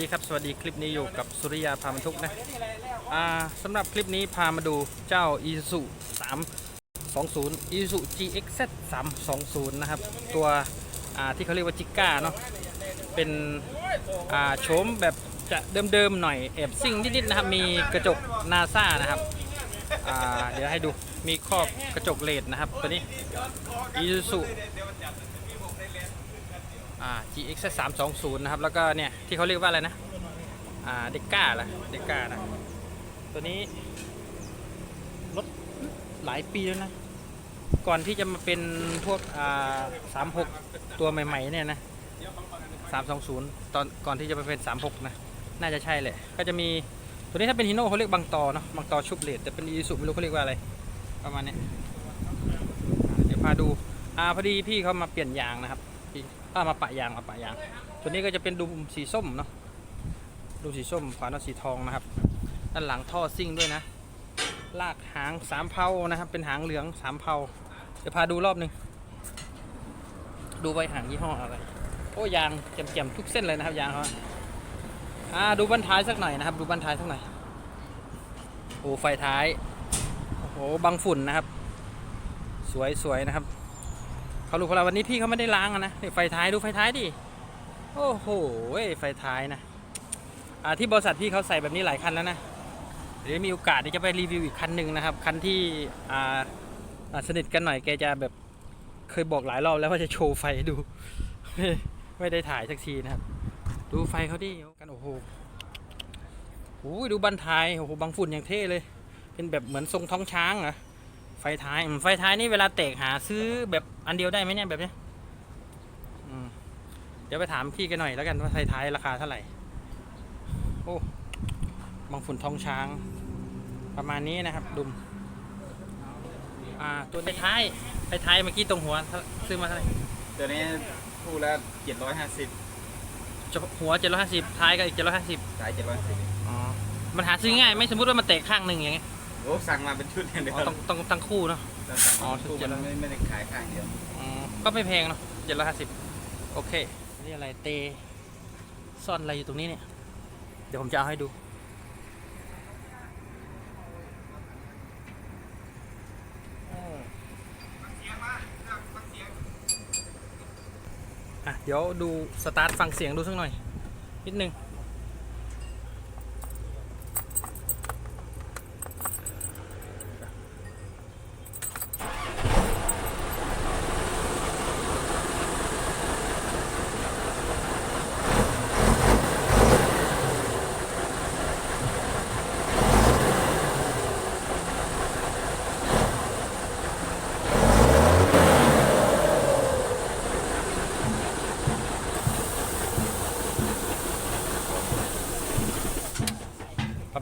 วัสดีครับ สวัสดีคลิปนี้อยู่กับสุริยาพาบรรทุกนะอ่าสำหรับคลิปนี้พามาดูเจ้า i s u 320 i s u GXZ 320 นะครับ ตัวอ่าที่เขาเรียกว่าจิก้าเนาะเป็นอ่าโฉมแบบจะเดิมๆหน่อยแอบซิ่งนิดๆนะครับ มีกระจกนาซ่านะครับอ่าเดี๋ยวให้ดูมีครอบกระจกเลดนะครับ ตัวนี้ i s u อ่า GX 320 นะครับ แล้วก็เนี่ย ที่เขาเรียกว่าอะไรนะ อ่า เดก้าล่ะเดก้านะ ตัวนี้ รถหลายปีแล้วนะ ก่อนที่จะมาเป็นพวก อ่า 36 ตัวใหม่ๆ เนี่ยนะ 320 ตอนก่อนที่จะมาเป็น 36 นะ น่าจะใช่แหละก็จะมีตัวนี้ถ้าเป็นฮิโน่เขาเรียกบางตอเนาะบางตอชุบเลดแต่เป็นอีสุไม่รู้เขาเรียกว่าอะไร ประมาณนี้เดี๋ยวพาดูอ่าพอดีพี่เขามาเปลี่ยนยางนะครับพี่ ถ้ามาปะยางมาปะยาง ตัวนี้ก็จะเป็นดุมสีส้มเนาะดุมสีส้มฝาหน้าสีทองนะครับ ด้านหลังท่อซิ่งด้วยนะ ลากหางสามเพานะครับ เป็นหางเหลืองสามเพาเดี๋ยวพาดูรอบหนึ่งดูไว้หางยี่ห้ออะไรโอ้ยางแจ่มๆทุกเส้นเลยนะครับยางเขาอ่าดูบันท้ายสักหน่อยนะครับ ดูบันท้ายสักหน่อยโอ้ไฟท้ายโอ้โหบังฝุ่นนะครับ สวยๆนะครับ เขาลูกของเราวันนี้พี่เขาไม่ได้ล้างอะนะนี่ไฟท้ายดูไฟท้ายดิโอ้โหไฟท้ายนะอ่าที่บริษัทพี่เขาใส่แบบนี้หลายคันแล้วนะเดี๋ยวมีโอกาสเดี๋ยวจะไปรีวิวอีกคันหนึ่งนะครับคันที่อ่าสนิทกันหน่อยแกจะแบบเคยบอกหลายรอบแล้วว่าจะโชว์ไฟดู ไม่ไม่ได้ถ่ายสักทีนะครับ ดูไฟเขาดิกันโอ้โหโอ้ดูบันท้ายโอ้โหบางฝุ่นอย่างเท่เลย เป็นแบบเหมือนทรงท้องช้างเหรอ ไฟท้ายอืมไฟท้ายนี่เวลาแตกหาซื้อแบบอันเดียวได้ไหมเนี่ยแบบเนี้ยอืมเดี๋ยวไปถามพี่กันหน่อยแล้วกันว่าไฟท้ายราคาเท่าไหร่ โอ้บางฝุ่นทองช้าง ประมาณนี้นะครับ ดุม อ่า ตัวไฟท้ายไฟท้ายเมื่อกี้ตรงหัวเท่าซื้อมาเท่าไหร่ตัวนี้คู่ละเจ็ดร้อยห้าสิบเฉพาะหัว750ท้ายก็อีก750สายเจ็ดร้อยสิบอ๋อมันหาซื้อง่ายไหม่สมมติว่ามันแตกข้างหนึ่งอย่างเงี้ย โอ้สั่งมาเป็นชุดเลยเดียวอ๋อต้องต้องตั้งคู่เนาะ เราสั่งอ๋อมาเป็นชุคู่ดเจ็ดร้มัอยนไม่ไม่ได้ขายข้างเดียวอืมก็ไม่แพงเนาะเจ็ดร้อยห้าสิบโอเค นี่อะไรเตซ่อนอะไรอยู่ตรงนี้เนี่ย เดี๋ยวผมจะเอาให้ดู อะ เดี๋ยวดูสตาร์ทฟังเสียงดูสักหน่อย นิดนึง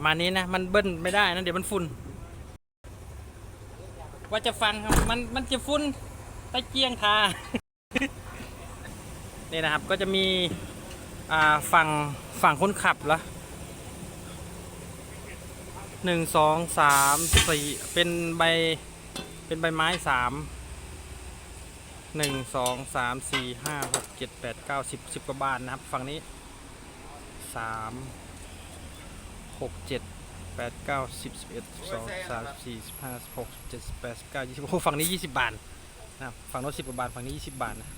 ประมาณนี้นะ มันเบิ้ลไม่ได้นะ เดี๋ยวมันฝุ่น ว่าจะฟังครับ มันมันจะฝุ่นตะเกียงทา นี่นะครับ ก็จะมี อ่า ฝั่ง ฝั่งคนขับละหนึ่งสองสามสี่เป็นใบ เป็นใบไม้สามหนึ่งสองสามสี่ห้าหกเจ็ดแปดเก้าสิบสิบกว่าบานนะครับ ฝั่งนี้สาม หกเจ็ดแปดเก้าสิบสิบเอ็ดสิบสองสามสี่สิบห้าสิบหกสิบเจ็ดสิบแปดสิบเก้ายี่สิบโอ้ฝั่งนี้ยี่สิบบาทนะครับฝั่งโน้นสิบกว่าบาทฝั่งนี้ยี่สิบบาทนะ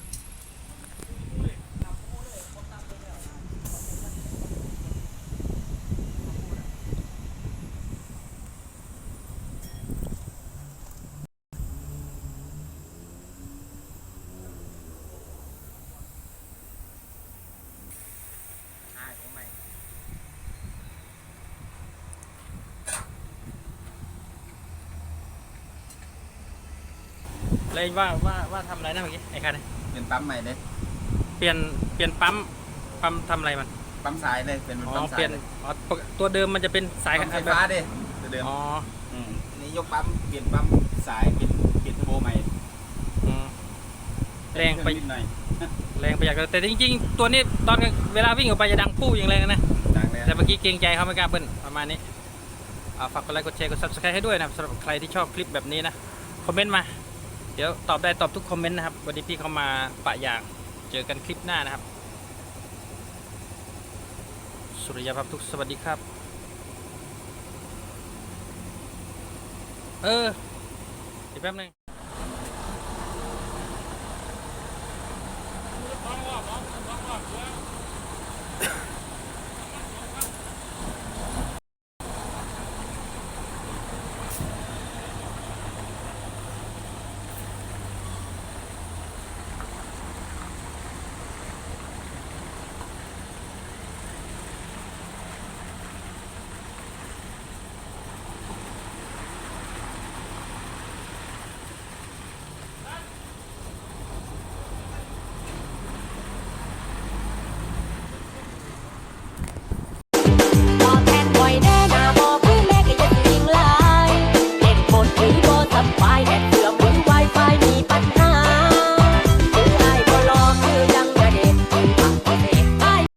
เลยว่าว่าว่าทำอะไรนะเมื่อกี้ไอ้คันนี้เป็นปั๊มใหม่เลยเปลี่ยนเปลี่ยนปั๊มปั๊มทำอะไรมันปั๊มสายเลยเป็นอ๋อปั๊มเปสาลี่ยยนเลยอ๋อปกตัวเดิมมันจะเป็นสายปั๊มไฟแบบฟ้าดิตัวเดิมอ๋อมนี่ยกปั๊มเปลี่ยนปั๊มสายเปลี่ยนเปลี่ยนเทอร์โบใหม่อืม แรงไป นิดหน่อยแรงประหยัดแต่จริงๆ ตัวนี้ตอนเวลาวิ่งออกไปจะดังปู้อย่างแรงนะ ดังเลยแต่เมื่อกี้เกรงใจเขาไม่กล้าเบิ้ลประมาณนี้อ่าฝากกดไลค์กดแชร์กด subscribe ให้ด้วยนะครับสำหรับใครที่ชอบคลิปแบบนี้นะ คอมเมนต์มาเดี๋ยวตอบได้ตอบทุกคอมเมนต์นะครับ วันนี้พี่เขามาปะยาง เจอกันคลิปหน้านะครับ สุริยภาพทุกสวัสดีครับ เออเดี๋ยวแป๊บนึง